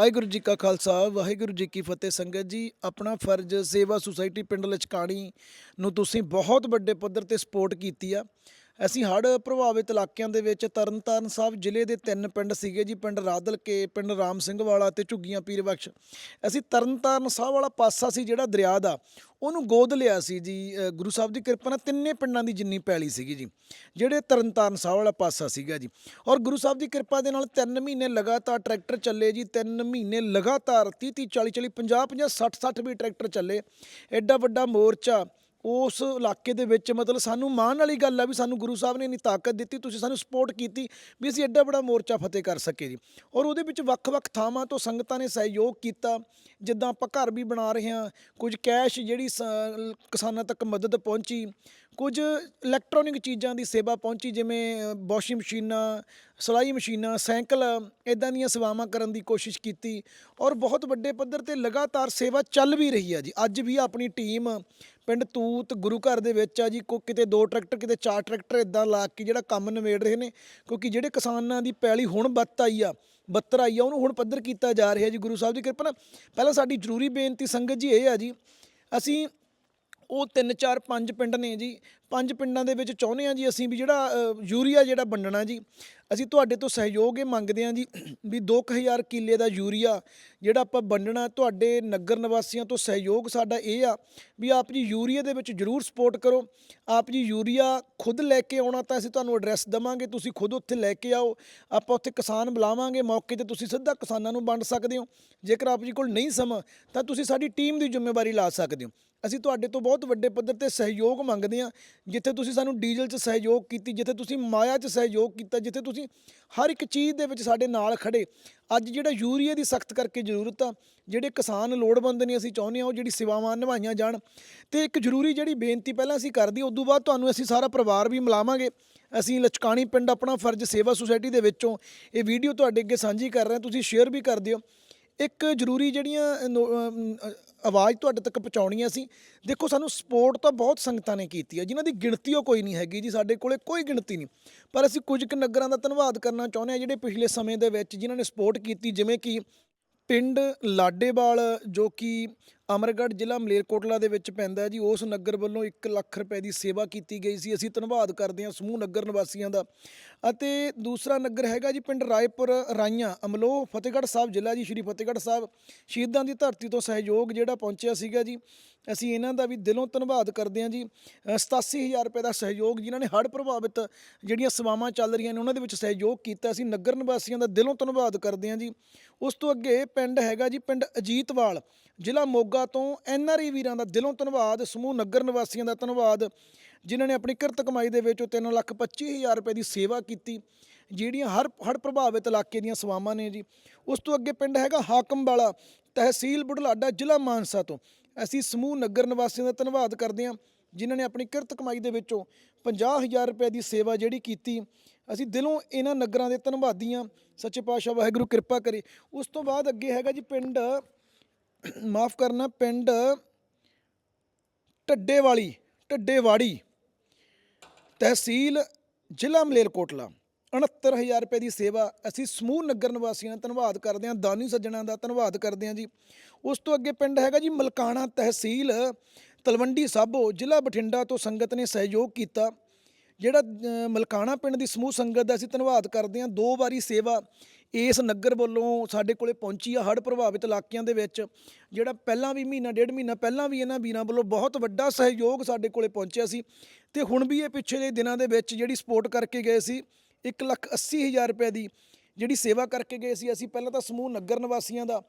ਵਾਹਿਗੁਰੂ ਜੀ ਕਾ ਖਾਲਸਾ, ਵਾਹਿਗੁਰੂ ਜੀ ਕੀ ਫਤਿਹ ਸੰਗਤ ਜੀ। ਆਪਣਾ ਫਰਜ਼ ਸੇਵਾ ਸੁਸਾਇਟੀ ਪਿੰਡ ਲਚਕਾਣੀ ਨੂੰ ਤੁਸੀਂ ਬਹੁਤ ਵੱਡੇ ਪੱਧਰ ਤੇ ਸਪੋਰਟ ਕੀਤੀ ਆ। ਅਸੀਂ ਹੜ੍ਹ ਪ੍ਰਭਾਵਿਤ ਇਲਾਕਿਆਂ ਦੇ ਵਿੱਚ ਤਰਨਤਾਰਨ ਸਾਹਿਬ ਜ਼ਿਲ੍ਹੇ ਦੇ ਤਿੰਨ ਪਿੰਡ ਸੀਗੇ ਜੀ, ਪਿੰਡ ਰਾਦਲ ਕੇ, ਪਿੰਡ ਰਾਮ ਸਿੰਘ ਵਾਲਾ ਤੇ ਝੁੱਗੀਆਂ ਪੀਰ ਬਖਸ਼। ਅਸੀਂ ਤਰਨਤਾਰਨ ਸਾਹਿਬ ਵਾਲਾ ਪਾਸਾ ਸੀ ਜਿਹੜਾ ਦਰਿਆ ਦਾ, ਉਹਨੂੰ ਗੋਦ ਲਿਆ ਸੀ ਜੀ ਗੁਰੂ ਸਾਹਿਬ ਦੀ ਕਿਰਪਾ ਨਾਲ ਤਿੰਨੇ ਪਿੰਡਾਂ ਦੀ ਜਿੰਨੀ ਪੈਲੀ ਸੀਗੀ ਜੀ, ਜਿਹੜੇ ਤਰਨਤਾਰਨ ਸਾਹਿਬ ਵਾਲਾ ਪਾਸਾ ਸੀਗਾ ਜੀ। ਔਰ ਗੁਰੂ ਸਾਹਿਬ ਦੀ ਕਿਰਪਾ ਦੇ ਨਾਲ 3 ਮਹੀਨੇ ਲਗਾਤਾਰ ਟਰੈਕਟਰ ਚੱਲੇ ਜੀ 3 ਮਹੀਨੇ ਲਗਾਤਾਰ 30 30 40 40 50 50 60 60 ਵੀ ਟਰੈਕਟਰ ਚੱਲੇ। ਐਡਾ ਵੱਡਾ ਮੋਰਚਾ ਉਸ ਇਲਾਕੇ ਦੇ ਵਿੱਚ ਮਤਲਬ ਸਾਨੂੰ ਮਾਣ ਵਾਲੀ ਗੱਲ ਆ ਵੀ ਸਾਨੂੰ ਗੁਰੂ ਸਾਹਿਬ ਨੇ ਇੰਨੀ ਤਾਕਤ ਦਿੱਤੀ, ਤੁਸੀਂ ਸਾਨੂੰ ਸਪੋਰਟ ਕੀਤੀ ਵੀ ਅਸੀਂ ਐਡਾ ਵੱਡਾ ਮੋਰਚਾ ਫਤਿਹ ਕਰ ਸਕੇ ਜੀ। ਔਰ ਉਹਦੇ ਵਿੱਚ ਵੱਖ-ਵੱਖ ਥਾਵਾਂ ਤੋਂ ਸੰਗਤਾਂ ਨੇ ਸਹਿਯੋਗ ਕੀਤਾ, ਜਿੱਦਾਂ ਆਪਾਂ ਘਰ ਵੀ ਬਣਾ ਰਹੇ ਹਾਂ, ਕੁਝ ਕੈਸ਼ ਜਿਹੜੀ ਸ- ਕਿਸਾਨਾਂ ਤੱਕ ਮਦਦ ਪਹੁੰਚੀ, ਕੁਝ ਇਲੈਕਟ੍ਰੋਨਿਕ ਚੀਜ਼ਾਂ ਦੀ ਸੇਵਾ ਪਹੁੰਚੀ, ਜਿਵੇਂ ਵਾਸ਼ਿੰਗ ਮਸ਼ੀਨਾਂ ਸਿਲਾਈ ਮਸ਼ੀਨਾਂ, ਸਾਈਕਲ ਇਦਾਂ ਦੀਆਂ ਸੇਵਾਵਾਂ ਕਰਨ ਦੀ ਕੋਸ਼ਿਸ਼ ਕੀਤੀ ਔਰ ਬਹੁਤ ਵੱਡੇ ਪੱਧਰ ਤੇ ਲਗਾਤਾਰ ਸੇਵਾ ਚੱਲ ਵੀ ਰਹੀ ਹੈ ਜੀ। ਅੱਜ ਵੀ ਆਪਣੀ ਟੀਮ ਪਿੰਡ ਤੂਤ ਗੁਰੂ ਘਰ ਦੇ ਵਿੱਚ ਆ ਜੀ। ਕੋ ਕਿਤੇ ਦੋ ਟਰੈਕਟਰ, ਕਿਤੇ ਚਾਰ ਟਰੈਕਟਰ ਇਦਾਂ ਲਾ ਕੇ ਜਿਹੜਾ ਕੰਮ ਨਿਬੇੜ ਰਹੇ ਨੇ, ਕਿਉਂਕਿ ਜਿਹੜੇ ਕਿਸਾਨਾਂ ਦੀ ਪੈਲੀ ਹੁਣ ਬੱਤ ਆਈ ਆ, ਬੱਤਰ ਆਈ ਆ, ਉਹਨੂੰ ਹੁਣ ਪੱਧਰ ਕੀਤਾ ਜਾ ਰਿਹਾ ਜੀ ਗੁਰੂ ਸਾਹਿਬ ਦੀ ਕਿਰਪਾ ਨਾਲ। ਪਹਿਲਾਂ ਸਾਡੀ ਜ਼ਰੂਰੀ ਬੇਨਤੀ ਸੰਗਤ ਜੀ ਇਹ ਆ ਜੀ, ਅਸੀਂ ਉਹ ਤਿੰਨ, ਚਾਰ, ਪੰਜ ਪਿੰਡ ਨੇ ਜੀ ਪੰਜ ਪਿੰਡਾਂ ਦੇ ਵਿੱਚ ਚਾਹੁੰਦੇ ਆ ਜੀ ਅਸੀਂ ਵੀ ਜਿਹੜਾ ਯੂਰੀਆ ਜਿਹੜਾ ਵੰਡਣਾ ਜੀ, ਅਸੀਂ ਤੁਹਾਡੇ ਤੋਂ ਸਹਿਯੋਗ ਇਹ ਮੰਗਦੇ ਆ ਜੀ ਵੀ 2000 ਕਿੱਲੇ ਦਾ ਯੂਰੀਆ ਜਿਹੜਾ ਆਪਾਂ ਵੰਡਣਾ, ਤੁਹਾਡੇ ਨਗਰ ਨਿਵਾਸੀਆਂ ਤੋਂ ਸਹਿਯੋਗ ਸਾਡਾ ਇਹ ਆ ਵੀ ਆਪ ਜੀ ਯੂਰੀਆ ਦੇ ਵਿੱਚ ਜਰੂਰ ਸਪੋਰਟ ਕਰੋ। ਆਪ ਜੀ ਯੂਰੀਆ ਖੁਦ ਲੈ ਕੇ ਆਉਣਾ ਤਾਂ ਅਸੀਂ ਤੁਹਾਨੂੰ ਐਡਰੈਸ ਦਵਾਂਗੇ, ਤੁਸੀਂ ਖੁਦ ਉੱਥੇ ਲੈ ਕੇ ਆਓ, ਆਪਾਂ ਉੱਥੇ ਕਿਸਾਨ ਬੁਲਾਵਾਂਗੇ, ਮੌਕੇ ਤੇ ਤੁਸੀਂ ਸਿੱਧਾ ਕਿਸਾਨਾਂ ਨੂੰ ਵੰਡ ਸਕਦੇ ਹੋ। ਜੇਕਰ ਆਪ ਜੀ ਕੋਲ ਨਹੀਂ ਸਮਾਂ, ਤਾਂ ਤੁਸੀਂ ਸਾਡੀ ਟੀਮ ਦੀ ਜ਼ਿੰਮੇਵਾਰੀ ਲਾ ਸਕਦੇ ਹੋ। ਅਸੀਂ ਤੁਹਾਡੇ ਤੋਂ ਬਹੁਤ ਵੱਡੇ ਪੱਧਰ ਤੇ ਸਹਿਯੋਗ ਮੰਗਦੇ ਹਾਂ ਜਿੱਥੇ ਤੁਸੀਂ ਸਾਨੂੰ ਡੀਜ਼ਲ 'ਚ ਸਹਿਯੋਗ ਕੀਤੀ, ਜਿੱਥੇ ਤੁਸੀਂ ਮਾਇਆ 'ਚ ਸਹਿਯੋਗ ਕੀਤਾ, ਜਿੱਥੇ ਤੁਸੀਂ ਹਰ ਇੱਕ ਚੀਜ਼ ਦੇ ਵਿੱਚ ਸਾਡੇ ਨਾਲ ਖੜੇ ਅੱਜ ਜਿਹੜਾ ਯੂਰੀਆ ਦੀ ਸਖਤ ਕਰਕੇ ਜ਼ਰੂਰਤ ਆ, ਜਿਹੜੇ ਕਿਸਾਨ ਲੋੜਵੰਦ ਨੇ ਅਸੀਂ ਚਾਹੁੰਦੇ ਹਾਂ ਉਹ ਜਿਹੜੀ ਸੇਵਾਵਾਂ ਨਿਭਾਈਆਂ ਜਾਣ ਤੇ ਇੱਕ ਜ਼ਰੂਰੀ ਜਿਹੜੀ ਬੇਨਤੀ ਪਹਿਲਾਂ ਅਸੀਂ ਕਰਦੀ ਉਸ ਤੋਂ ਬਾਅਦ ਤੁਹਾਨੂੰ ਅਸੀਂ ਸਾਰਾ ਪਰਿਵਾਰ ਵੀ ਮਿਲਾਵਾਂਗੇ। ਅਸੀਂ ਲਚਕਾਣੀ ਪਿੰਡ ਆਪਣਾ ਫਰਜ਼ ਸੇਵਾ ਸੁਸਾਇਟੀ ਦੇ ਵਿੱਚੋਂ ਇਹ ਵੀਡੀਓ ਤੁਹਾਡੇ ਅੱਗੇ ਸਾਂਝੀ ਕਰ ਰਹੇ ਹਾਂ, ਤੁਸੀਂ ਸ਼ੇਅਰ ਵੀ ਕਰ ਦਿਓ। ਇੱਕ ਜ਼ਰੂਰੀ ਜਿਹੜੀਆਂ ਨੋ- ਆਵਾਜ਼ ਤੁਹਾਡੇ ਤੱਕ ਪਹੁੰਚਾਉਣੀਆਂ ਸੀ। ਦੇਖੋ, ਸਾਨੂੰ ਸਪੋਰਟ ਤਾਂ ਬਹੁਤ ਸੰਗਤਾਂ ਨੇ ਕੀਤੀ ਹੈ ਜਿਨ੍ਹਾਂ ਦੀ ਗਿਣਤੀ ਉਹ ਕੋਈ ਨਹੀਂ ਹੈਗੀ ਜੀ, ਸਾਡੇ ਕੋਲੇ ਕੋਈ ਗਿਣਤੀ ਨਹੀਂ। ਪਰ ਅਸੀਂ ਕੁਝ ਕੁ ਨਗਰਾਂ ਦਾ ਧੰਨਵਾਦ ਕਰਨਾ ਚਾਹੁੰਦੇ ਹਾਂ ਜਿਹੜੇ ਪਿਛਲੇ ਸਮੇਂ ਦੇ ਵਿੱਚ ਜਿਨ੍ਹਾਂ ਨੇ ਸਪੋਰਟ ਕੀਤੀ, ਜਿਵੇਂ ਕਿ ਪਿੰਡ ਲਾਡੇਵਾਲ, ਜੋ ਕਿ ਅਮਰਗੜ੍ਹ ਜ਼ਿਲ੍ਹਾ ਮਲੇਰਕੋਟਲਾ ਦੇ ਵਿੱਚ ਪੈਂਦਾ ਹੈ ਜੀ। ਉਸ ਨਗਰ ਵੱਲੋਂ 1 ਲੱਖ ਰੁਪਏ ਦੀ ਸੇਵਾ ਕੀਤੀ ਗਈ ਸੀ। ਅਸੀਂ ਧੰਨਵਾਦ ਕਰਦੇ ਹਾਂ ਸਮੂਹ ਨਗਰ ਨਿਵਾਸੀਆਂ ਦਾ। ਅਤੇ ਦੂਸਰਾ ਨਗਰ ਹੈਗਾ ਜੀ ਪਿੰਡ ਰਾਏਪੁਰ ਰਾਈਆਂ ਅਮਲੋ ਫਤਿਹਗੜ੍ਹ ਸਾਹਿਬ ਜ਼ਿਲ੍ਹਾ ਜੀ ਸ਼੍ਰੀ ਫਤਿਹਗੜ੍ਹ ਸਾਹਿਬ। ਸ਼ਹੀਦਾਂ ਦੀ ਧਰਤੀ ਤੋਂ ਸਹਿਯੋਗ ਜਿਹੜਾ ਪਹੁੰਚਿਆ ਸੀਗਾ ਜੀ। ਅਸੀਂ ਇਹਨਾਂ ਦਾ ਵੀ ਦਿਲੋਂ ਧੰਨਵਾਦ ਕਰਦੇ ਹਾਂ ਜੀ। ਅ, 87000 ਰੁਪਏ ਦਾ ਸਹਿਯੋਗ ਜਿਨ੍ਹਾਂ ਨੇ ਹੜ੍ਹ ਪ੍ਰਭਾਵਿਤ ਜਿਹੜੀਆਂ ਸੇਵਾਵਾਂ ਚੱਲ ਰਹੀਆਂ ਨੇ ਉਹਨਾਂ ਦੇ ਵਿੱਚ ਸਹਿਯੋਗ ਕੀਤਾ ਅਸੀਂ ਨਗਰ ਨਿਵਾਸੀਆਂ ਦਾ ਦਿਲੋਂ ਧੰਨਵਾਦ ਕਰਦੇ ਹਾਂ ਜੀ। ਉਸ ਤੋਂ ਅੱਗੇ ਪਿੰਡ ਹੈਗਾ ਜੀ ਪਿੰਡ ਅਜੀਤਵਾਲ। ਜ਼ਿਲ੍ਹਾ ਮੋਗਾ ਤੋਂ ਐਨਆਰਈ ਵੀਰਾਂ ਦਾ ਦਿਲੋਂ ਧੰਨਵਾਦ, ਸਮੂਹ ਨਗਰ ਨਿਵਾਸੀਆਂ ਦਾ ਧੰਨਵਾਦ, ਜਿਨ੍ਹਾਂ ਨੇ ਆਪਣੀ ਕਿਰਤ ਕਮਾਈ ਦੇ ਵਿੱਚੋਂ ਤਿੰਨ ਲੱਖ ਪੱਚੀ ਹਜ਼ਾਰ ਰੁਪਏ ਦੀ ਸੇਵਾ ਕੀਤੀ, ਜਿਹੜੀਆਂ ਹਰ, ਹੜ੍ਹ ਪ੍ਰਭਾਵਿਤ ਇਲਾਕੇ ਦੀਆਂ ਸੇਵਾਵਾਂ ਨੇ ਜੀ। ਉਸ ਤੋਂ ਅੱਗੇ ਪਿੰਡ ਹੈਗਾ ਹਾਕਮ ਵਾਲਾ ਤਹਿਸੀਲ ਬੁਢਲਾਡਾ, ਜ਼ਿਲ੍ਹਾ ਮਾਨਸਾ ਤੋਂ। ਅਸੀਂ ਸਮੂਹ ਨਗਰ ਨਿਵਾਸੀਆਂ ਦਾ ਧੰਨਵਾਦ ਕਰਦੇ ਹਾਂ, ਜਿਨ੍ਹਾਂ ਨੇ ਆਪਣੀ ਕਿਰਤ ਕਮਾਈ ਦੇ ਵਿੱਚੋਂ 50000 ਰੁਪਏ ਦੀ ਸੇਵਾ ਜਿਹੜੀ ਕੀਤੀ। ਅਸੀਂ ਦਿਲੋਂ ਇਹਨਾਂ ਨਗਰਾਂ ਦੇ ਧੰਨਵਾਦੀ ਹਾਂ। ਸੱਚੇ ਪਾਤਸ਼ਾਹ ਵਾਹਿਗੁਰੂ ਕਿਰਪਾ ਕਰੇ। ਉਸ ਤੋਂ ਬਾਅਦ ਅੱਗੇ ਹੈਗਾ ਜੀ ਪਿੰਡ ਮਾਫ ਕਰਨਾ, ਪਿੰਡ ਢੱਡੇਵਾਲੀ, ਢੱਡੇਵਾੜੀ, ਤਹਿਸੀਲ ਜ਼ਿਲ੍ਹਾ ਮਲੇਰਕੋਟਲਾ। 69000 ਰੁਪਏ ਦੀ ਸੇਵਾ ਅਸੀਂ ਸਮੂਹ ਨਗਰ ਨਿਵਾਸੀਆਂ ਦਾ ਧੰਨਵਾਦ ਕਰਦੇ ਹਾਂ, ਦਾਨੀ ਸੱਜਣਾ ਦਾ ਧੰਨਵਾਦ ਕਰਦੇ ਹਾਂ ਜੀ। ਉਸ ਤੋਂ ਅੱਗੇ ਪਿੰਡ ਹੈਗਾ ਜੀ ਮਲਕਾਣਾ ਤਹਿਸੀਲ ਤਲਵੰਡੀ ਸਾਬੋ, ਜ਼ਿਲ੍ਹਾ ਬਠਿੰਡਾ ਤੋਂ ਸੰਗਤ ਨੇ ਸਹਿਯੋਗ ਕੀਤਾ। ਜਿਹੜਾ ਮਲਕਾਣਾ ਪਿੰਡ ਦੀ ਸਮੂਹ ਸੰਗਤ ਦਾ ਅਸੀਂ ਧੰਨਵਾਦ ਕਰਦੇ ਹਾਂ। ਦੋ ਵਾਰੀ ਸੇਵਾ ਇਸ ਨਗਰ ਵੱਲੋਂ ਸਾਡੇ ਕੋਲੇ ਪਹੁੰਚੀ ਆ, ਹੜ੍ਹ ਪ੍ਰਭਾਵਿਤ ਇਲਾਕਿਆਂ ਦੇ ਵਿੱਚ, ਜਿਹੜਾ ਪਹਿਲਾਂ ਵੀ ਮਹੀਨਾ, ਡੇਢ ਮਹੀਨਾ ਪਹਿਲਾਂ ਵੀ ਇਹਨਾਂ ਵੀਰਾਂ ਵੱਲੋਂ ਬਹੁਤ ਵੱਡਾ ਸਹਿਯੋਗ ਸਾਡੇ ਕੋਲੇ ਪਹੁੰਚਿਆ ਸੀ ਤੇ ਹੁਣ ਵੀ ਇਹ ਪਿੱਛੇ ਦੇ ਦਿਨਾਂ ਦੇ ਵਿੱਚ ਜਿਹੜੀ ਸਪੋਰਟ ਕਰਕੇ ਗਏ ਸੀ, ਇੱਕ ਲੱਖ ਅੱਸੀ ਹਜ਼ਾਰ ਰੁਪਏ ਦੀ ਜਿਹੜੀ ਸੇਵਾ ਕਰਕੇ ਗਏ ਸੀ ਅਸੀਂ ਪਹਿਲਾਂ ਤਾਂ ਸਮੂਹ ਨਗਰ ਨਿਵਾਸੀਆਂ ਦਾ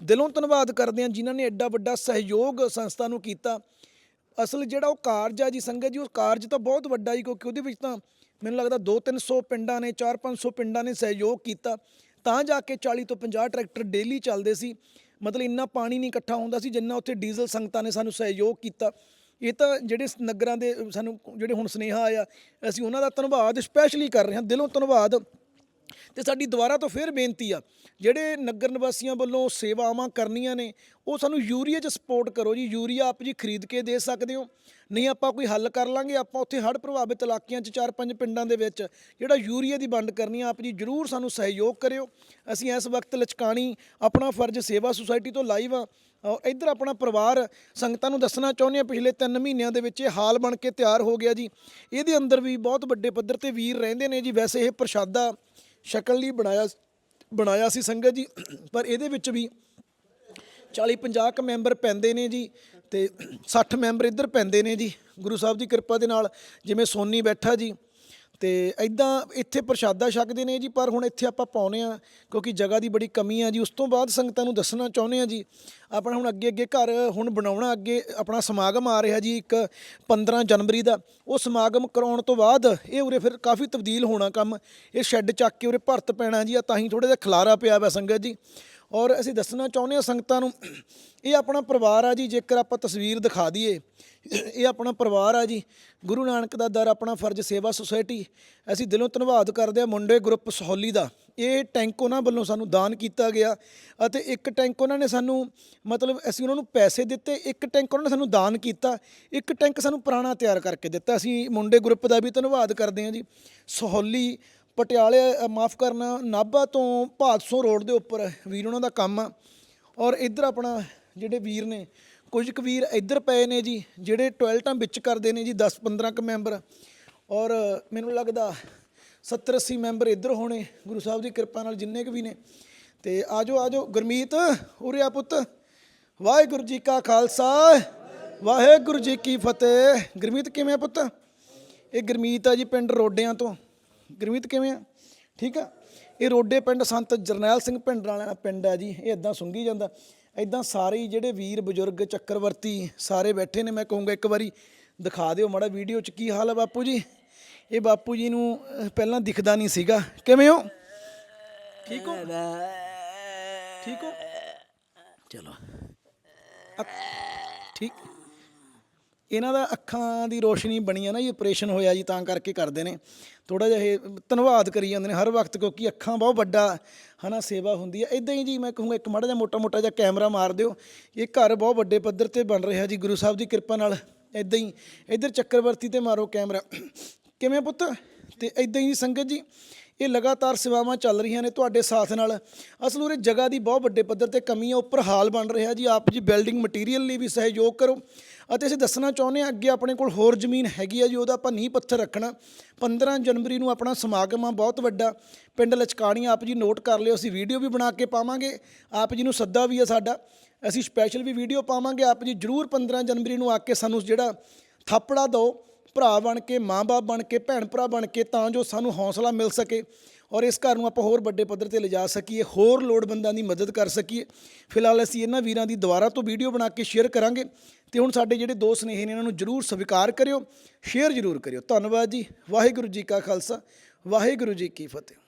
ਦਿਲੋਂ ਧੰਨਵਾਦ ਕਰਦੇ ਹਾਂ ਜਿਨ੍ਹਾਂ ਨੇ ਐਡਾ ਵੱਡਾ ਸਹਿਯੋਗ ਸੰਸਥਾ ਨੂੰ ਕੀਤਾ। ਅਸਲ ਜਿਹੜਾ ਉਹ ਕਾਰਜ ਆ ਜੀ, ਸੰਗਤ ਜੀ, ਉਹ ਕਾਰਜ ਤਾਂ ਬਹੁਤ ਵੱਡਾ ਜੀ, ਕਿਉਂਕਿ ਉਹਦੇ ਵਿੱਚ ਤਾਂ ਮੈਨੂੰ ਲੱਗਦਾ 2-300 ਪਿੰਡਾਂ ਨੇ 4-500 ਪਿੰਡਾਂ ਨੇ ਸਹਿਯੋਗ ਕੀਤਾ। ਤਾਂ ਜਾ ਕੇ 40 ਤੋਂ 50 ਟਰੈਕਟਰ ਡੇਲੀ ਚੱਲਦੇ ਸੀ। ਮਤਲਬ ਇੰਨਾ ਪਾਣੀ ਨਹੀਂ ਇਕੱਠਾ ਹੁੰਦਾ ਸੀ, ਜਿੰਨਾ ਉੱਥੇ ਡੀਜ਼ਲ ਸੰਗਤਾਂ ਨੇ ਸਾਨੂੰ ਸਹਿਯੋਗ ਕੀਤਾ। ਇਹ ਤਾਂ ਜਿਹੜੇ ਨਗਰਾਂ ਦੇ, ਸਾਨੂੰ, ਜਿਹੜੇ ਹੁਣ ਸੁਨੇਹਾ ਆਇਆ, ਅਸੀਂ ਉਹਨਾਂ ਦਾ ਧੰਨਵਾਦ ਸਪੈਸ਼ਲੀ ਕਰ ਰਹੇ ਹਾਂ, ਦਿਲੋਂ ਧੰਨਵਾਦ ਤੇ ਸਾਡੀ ਦੁਬਾਰਾ ਤੋਂ ਫਿਰ ਬੇਨਤੀ ਆ, ਜਿਹੜੇ ਨਗਰ ਨਿਵਾਸੀਆਂ ਵੱਲੋਂ ਸੇਵਾਵਾਂ ਕਰਨੀਆਂ ਨੇ, ਉਹ ਸਾਨੂੰ ਯੂਰੀਆ 'ਚ ਸਪੋਰਟ ਕਰੋ ਜੀ, ਯੂਰੀਆ ਆਪ ਜੀ ਖਰੀਦ ਕੇ ਦੇ ਸਕਦੇ ਹੋ, ਨਹੀਂ ਆਪਾਂ ਕੋਈ ਹੱਲ ਕਰ ਲਾਂਗੇ, ਆਪਾਂ ਉੱਥੇ ਹੜ੍ਹ ਪ੍ਰਭਾਵਿਤ ਇਲਾਕਿਆਂ 'ਚ ਚਾਰ ਪੰਜ ਪਿੰਡਾਂ ਦੇ ਵਿੱਚ ਜਿਹੜਾ ਯੂਰੀਆ ਦੀ ਵੰਡ ਕਰਨੀ ਆ, ਆਪ ਜੀ ਜਰੂਰ ਸਾਨੂੰ ਸਹਿਯੋਗ ਕਰਿਓ, ਅਸੀਂ ਇਸ ਵਕਤ ਲਚਕਾਣੀ ਆਪਣਾ ਫਰਜ਼ ਸੇਵਾ ਸੁਸਾਇਟੀ ਤੋਂ ਲਾਈਵ ਆ, ਔਰ ਇੱਧਰ ਆਪਣਾ ਪਰਿਵਾਰ, ਸੰਗਤਾਂ ਨੂੰ ਦੱਸਣਾ ਚਾਹੁੰਦੇ ਆ ਪਿਛਲੇ 3 ਮਹੀਨਿਆਂ ਦੇ ਵਿੱਚ ਇਹ ਹਾਲ ਬਣ ਕੇ ਤਿਆਰ ਹੋ ਗਿਆ ਜੀ, ਇਹਦੇ ਅੰਦਰ ਵੀ ਬਹੁਤ ਵੱਡੇ ਪੱਧਰ ਤੇ ਵੀਰ ਰਹਿੰਦੇ ਨੇ ਜੀ, ਵੈਸੇ ਇਹ ਪ੍ਰਸ਼ਾਦਾ ਸ਼ਕਲ ਲਈ ਬਣਾਇਆ ਬਣਾਇਆ ਸੀ ਸੰਗਤ ਜੀ। ਪਰ ਇਹਦੇ ਵਿੱਚ ਵੀ 40 50 ਕ ਮੈਂਬਰ ਪੈਂਦੇ ਨੇ ਜੀ ਤੇ 60 ਮੈਂਬਰ ਇੱਧਰ ਪੈਂਦੇ ਨੇ ਜੀ। ਗੁਰੂ ਸਾਹਿਬ ਦੀ ਕਿਰਪਾ ਦੇ ਨਾਲ ਜਿਵੇਂ ਸੋਨੀ ਬੈਠਾ ਜੀ ਤੇ ਐਦਾਂ ਇੱਥੇ ਪ੍ਰਸ਼ਾਦਾ ਛਕਦੇ ਨੇ ਜੀ, ਪਰ ਹੁਣ ਇੱਥੇ ਆਪਾਂ ਪਾਉਨੇ ਆ ਕਿਉਂਕਿ ਜਗ੍ਹਾ ਦੀ ਬੜੀ ਕਮੀ ਆ ਜੀ। ਉਸ ਤੋਂ ਬਾਅਦ ਸੰਗਤਾਂ ਨੂੰ ਦੱਸਣਾ ਚਾਹੁੰਦੇ ਆ ਜੀ ਆਪਣਾ ਹੁਣ ਅੱਗੇ ਅੱਗੇ ਘਰ ਹੁਣ ਬਣਾਉਣਾ ਅੱਗੇ ਆਪਣਾ ਸਮਾਗਮ ਆ ਰਿਹਾ ਜੀ ਇੱਕ 15 ਜਨਵਰੀ ਦਾ। ਉਹ ਸਮਾਗਮ ਕਰਾਉਣ ਤੋਂ ਬਾਅਦ ਇਹ ਉਰੇ ਫਿਰ ਕਾਫੀ ਤਬਦੀਲ ਹੋਣਾ ਕੰਮ। ਇਹ ਸ਼ੈੱਡ ਚੱਕ ਕੇ ਉਰੇ ਭਰਤ ਪੈਣਾ ਜੀ, ਆ ਤਾਂ ਹੀ ਥੋੜਾ ਜਿਹਾ ਖਲਾਰਾ ਪਿਆ ਵਾ ਸੰਗਤ ਜੀ। ਔਰ ਅਸੀਂ ਦੱਸਣਾ ਚਾਹੁੰਦੇ ਹਾਂ ਸੰਗਤਾਂ ਨੂੰ, ਇਹ ਆਪਣਾ ਪਰਿਵਾਰ ਆ ਜੀ, ਜੇਕਰ ਆਪਾਂ ਤਸਵੀਰ ਦਿਖਾ ਦਈਏ, ਇਹ ਆਪਣਾ ਪਰਿਵਾਰ ਆ ਜੀ, ਗੁਰੂ ਨਾਨਕ ਦਾ ਦਰ, ਆਪਣਾ ਫਰਜ਼ ਸੇਵਾ ਸੁਸਾਇਟੀ, ਅਸੀਂ ਦਿਲੋਂ ਧੰਨਵਾਦ ਕਰਦੇ ਹਾਂ ਮੁੰਡੇ ਗਰੁੱਪ ਸਹੌਲੀ ਦਾ, ਇਹ ਟੈਂਕ ਉਹਨਾਂ ਵੱਲੋਂ ਸਾਨੂੰ ਦਾਨ ਕੀਤਾ ਗਿਆ ਅਤੇ ਇੱਕ ਟੈਂਕ ਉਹਨਾਂ ਨੇ ਸਾਨੂੰ, ਮਤਲਬ ਅਸੀਂ ਉਹਨਾਂ ਨੂੰ ਪੈਸੇ ਦਿੱਤੇ, ਇੱਕ ਟੈਂਕ ਉਹਨਾਂ ਨੇ ਸਾਨੂੰ ਦਾਨ ਕੀਤਾ, ਇੱਕ ਟੈਂਕ ਸਾਨੂੰ ਪੁਰਾਣਾ ਤਿਆਰ ਕਰਕੇ ਦਿੱਤਾ, ਅਸੀਂ ਮੁੰਡੇ ਗਰੁੱਪ ਦਾ ਵੀ ਧੰਨਵਾਦ ਕਰਦੇ ਹਾਂ ਜੀ, ਸਹੌਲੀ ਪਟਿਆਲੇ ਮਾਫ ਕਰਨਾ, ਨਾਭਾ ਤੋਂ ਭਾਦਸੋਂ ਰੋਡ ਦੇ ਉੱਪਰ ਵੀਰ ਉਹਨਾਂ ਦਾ ਕੰਮ ਆ। ਔਰ ਇੱਧਰ ਆਪਣਾ ਜਿਹੜੇ ਵੀਰ ਨੇ, ਕੁਝ ਕੁ ਵੀਰ ਇੱਧਰ ਪਏ ਨੇ ਜੀ, ਜਿਹੜੇ ਟਾਇਲਟਾਂ ਵਿੱਚ ਕਰਦੇ ਨੇ ਜੀ 10 15 ਕ ਮੈਂਬਰ। ਔਰ ਮੈਨੂੰ ਲੱਗਦਾ 70 80 ਮੈਂਬਰ ਇੱਧਰ ਹੋਣੇ, ਗੁਰੂ ਸਾਹਿਬ ਦੀ ਕਿਰਪਾ ਨਾਲ ਜਿੰਨੇ ਕੁ ਵੀ ਨੇ। ਤੇ ਆਜੋ ਆਜੋ, ਗੁਰਮੀਤ ਉਰੇ ਆ ਪੁੱਤ, ਵਾਹਿਗੁਰੂ ਜੀ ਕਾ ਖਾਲਸਾ, ਵਾਹਿਗੁਰੂ ਜੀ ਕੀ ਫਤਿਹ। ਗੁਰਮੀਤ ਕਿਵੇਂ ਆ ਪੁੱਤ? ਇਹ ਗੁਰਮੀਤ ਆ ਜੀ, ਪਿੰਡ ਰੋਡਿਆਂ ਤੋਂ। ਗੁਰਮੀਤ ਕਿਵੇਂ ਆ? ਠੀਕ ਆ? ਇਹ ਰੋਡੇ ਪਿੰਡ ਸੰਤ ਜਰਨੈਲ ਸਿੰਘ ਪਿੰਡ ਵਾਲਿਆਂ ਦਾ ਪਿੰਡ ਆ ਜੀ। ਇਹ ਇਦਾਂ ਸੁੰਗੀ ਜਾਂਦਾ। ਇਦਾਂ ਸਾਰੇ ਹੀ ਜਿਹੜੇ ਵੀਰ, ਬਜ਼ੁਰਗ, ਚੱਕਰਵਰਤੀ ਸਾਰੇ ਬੈਠੇ ਨੇ। ਮੈਂ ਕਹੂੰਗਾ ਇੱਕ ਵਾਰੀ ਦਿਖਾ ਦਿਓ ਮਾੜਾ ਵੀਡੀਓ 'ਚ ਕੀ ਹਾਲ ਹੈ ਬਾਪੂ ਜੀ। ਇਹ ਬਾਪੂ ਜੀ ਨੂੰ ਪਹਿਲਾਂ ਦਿਖਦਾ ਨਹੀਂ ਸੀਗਾ। ਕਿਵੇਂ ਹੋ? ਠੀਕ ਹੋ? ਠੀਕ ਹੋ? ਚਲੋ। ਠੀਕ। ਇਹਨਾਂ ਦਾ ਅੱਖਾਂ ਦੀ ਰੋਸ਼ਨੀ ਬਣੀ ਆ ਨਾ, ਇਹ ਆਪਰੇਸ਼ਨ ਹੋਇਆ ਜੀ, ਤਾਂ ਕਰਕੇ ਕਰਦੇ ਨੇ। ਥੋੜਾ ਜਿਹਾ ਇਹ ਧੰਨਵਾਦ ਕਰੀ ਜਾਂਦੇ ਨੇ ਹਰ ਵਕਤ, ਕਿਉਂਕਿ ਅੱਖਾਂ ਬਹੁਤ ਵੱਡਾ, ਹਨਾ, ਸੇਵਾ ਹੁੰਦੀ ਹੈ। ਇਦਾਂ ਹੀ ਜੀ, ਮੈਂ ਕਹੂੰਗਾ ਇੱਕ ਮਾੜਾ ਜਿਹਾ ਮੋਟਾ ਮੋਟਾ ਜਿਹਾ ਕੈਮਰਾ ਮਾਰ ਦਿਓ। ਇਹ ਘਰ ਬਹੁਤ ਵੱਡੇ ਪੱਧਰ ਤੇ ਬਣ ਰਿਹਾ ਜੀ, ਗੁਰੂ ਸਾਹਿਬ ਦੀ ਕਿਰਪਾ ਨਾਲ। ਇਦਾਂ ਹੀ, ਇੱਧਰ ਚੱਕਰਵਰਤੀ ਤੇ ਮਾਰੋ ਕੈਮਰਾ। ਕਿਵੇਂ ਪੁੱਤ? ਤੇ ਇਦਾਂ ਹੀ ਸੰਗਤ ਜੀ, ਇਹ ਲਗਾਤਾਰ ਸੇਵਾਵਾਂ ਚੱਲ ਰਹੀਆਂ ਨੇ ਤੁਹਾਡੇ ਸਾਥ ਨਾਲ। ਅਸਲ ਉਰੇ ਜਗ੍ਹਾ ਦੀ ਬਹੁਤ ਵੱਡੇ ਪੱਧਰ ਤੇ ਕਮੀ ਹੈ, ਉੱਪਰ ਹਾਲ ਬਣ ਰਿਹਾ ਜੀ। ਆਪ ਜੀ ਬਿਲਡਿੰਗ ਮਟੀਰੀਅਲ ਲਈ ਵੀ ਸਹਿਯੋਗ ਕਰੋ। ਅਤੇ ਅਸੀਂ ਦੱਸਣਾ ਚਾਹੁੰਦੇ ਹਾਂ, ਅੱਗੇ ਆਪਣੇ ਕੋਲ ਹੋਰ ਜ਼ਮੀਨ ਹੈਗੀ ਆ ਜੀ, ਉਹਦਾ ਆਪਾਂ ਨੀਂਹ ਪੱਥਰ ਰੱਖਣਾ। 15 ਜਨਵਰੀ ਨੂੰ ਆਪਣਾ ਸਮਾਗਮ ਆ, ਬਹੁਤ ਵੱਡਾ। ਪਿੰਡ ਲਚਕਾਣੀ ਆਪ ਜੀ ਨੋਟ ਕਰ ਲਿਓ, ਅਸੀਂ ਵੀਡੀਓ ਵੀ ਬਣਾ ਕੇ ਪਾਵਾਂਗੇ। ਆਪ ਜੀ ਨੂੰ ਸੱਦਾ ਵੀ ਆ ਸਾਡਾ। ਅਸੀਂ ਸਪੈਸ਼ਲ ਵੀ ਵੀਡੀਓ ਪਾਵਾਂਗੇ, ਆਪ ਜੀ ਜਰੂਰ 15 ਜਨਵਰੀ ਨੂੰ ਆ ਕੇ ਸਾਨੂੰ ਜਿਹੜਾ ਥਾਪੜਾ ਦਿਓ। ਭਰਾ ਬਣ ਕੇ, ਮਾਂ-ਬਾਪ ਬਣ ਕੇ ਭੈਣ ਭਰਾ ਬਣ ਕੇ, ਤਾਂ ਜੋ ਸਾਨੂੰ ਹੌਸਲਾ ਮਿਲ ਸਕੇ। ਔਰ ਇਸ ਘਰ ਨੂੰ ਆਪਾਂ ਹੋਰ ਵੱਡੇ ਪੱਧਰ ਤੇ ਲਿਜਾ ਸਕੀਏ, ਹੋਰ ਲੋੜਵੰਦਾਂ ਦੀ ਮਦਦ ਕਰ ਸਕੀਏ। ਫਿਲਹਾਲ ਅਸੀਂ ਇਹਨਾਂ ਵੀਰਾਂ ਦੀ ਦੁਬਾਰਾ ਤੋਂ ਵੀਡੀਓ ਬਣਾ ਕੇ ਸ਼ੇਅਰ ਕਰਾਂਗੇ ਤੇ ਹੁਣ ਸਾਡੇ ਜਿਹੜੇ ਦੋ ਸਨੇਹੀ ਨੇ, ਇਹਨਾਂ ਨੂੰ ਜਰੂਰ ਸਵੀਕਾਰ ਕਰਿਓ, ਸ਼ੇਅਰ ਜਰੂਰ ਕਰਿਓ। ਧੰਨਵਾਦ ਜੀ। ਵਾਹਿਗੁਰੂ ਜੀ ਕਾ ਖਾਲਸਾ, ਵਾਹਿਗੁਰੂ ਜੀ ਕੀ ਫਤਿਹ।